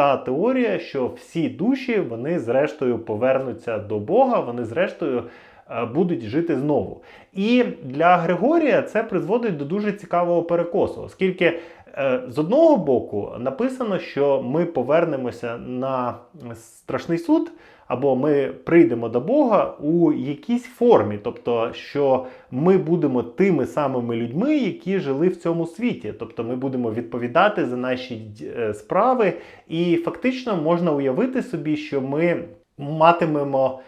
та теорія, що всі душі вони зрештою повернуться до Бога, вони зрештою будуть жити знову. І для Григорія це призводить до дуже цікавого перекосу, оскільки е, з одного боку написано, що ми повернемося на страшний суд. Або ми прийдемо до Бога у якійсь формі, тобто, що ми будемо тими самими людьми, які жили в цьому світі. Тобто ми будемо відповідати за наші е, справи, і фактично можна уявити собі, що ми матимемо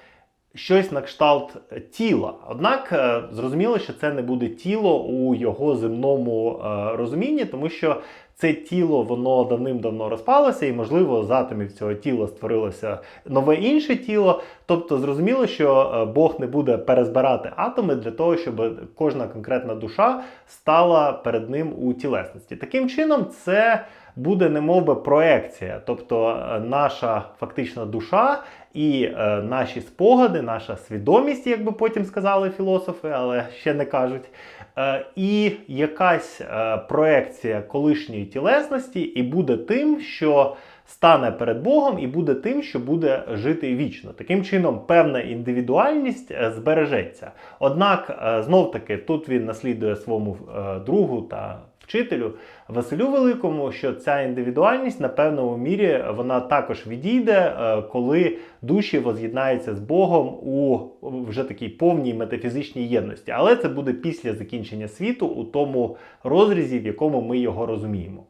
щось на кшталт тіла. Однак е, зрозуміло, що це не буде тіло у його земному е, розумінні, тому що це тіло воно давним-давно розпалося, і, можливо, з атомів цього тіла створилося нове інше тіло. Тобто, зрозуміло, що е, Бог не буде перезбирати атоми для того, щоб кожна конкретна душа стала перед ним у тілесності. Таким чином, це буде немовби проекція, тобто е, наша фактична душа і е, наші спогади, наша свідомість, як би потім сказали філософи, але ще не кажуть. Е, і якась е, проекція колишньої тілесності, і буде тим, що стане перед Богом, і буде тим, що буде жити вічно. Таким чином, певна індивідуальність е, збережеться. Однак, е, знов таки, тут він наслідує своєму другу та вчителю Василю Великому, що ця індивідуальність на певному мірі вона також відійде, е, коли душі воз'єднаються з Богом у вже такій повній метафізичній єдності. Але це буде після закінчення світу у тому розрізі, в якому ми його розуміємо.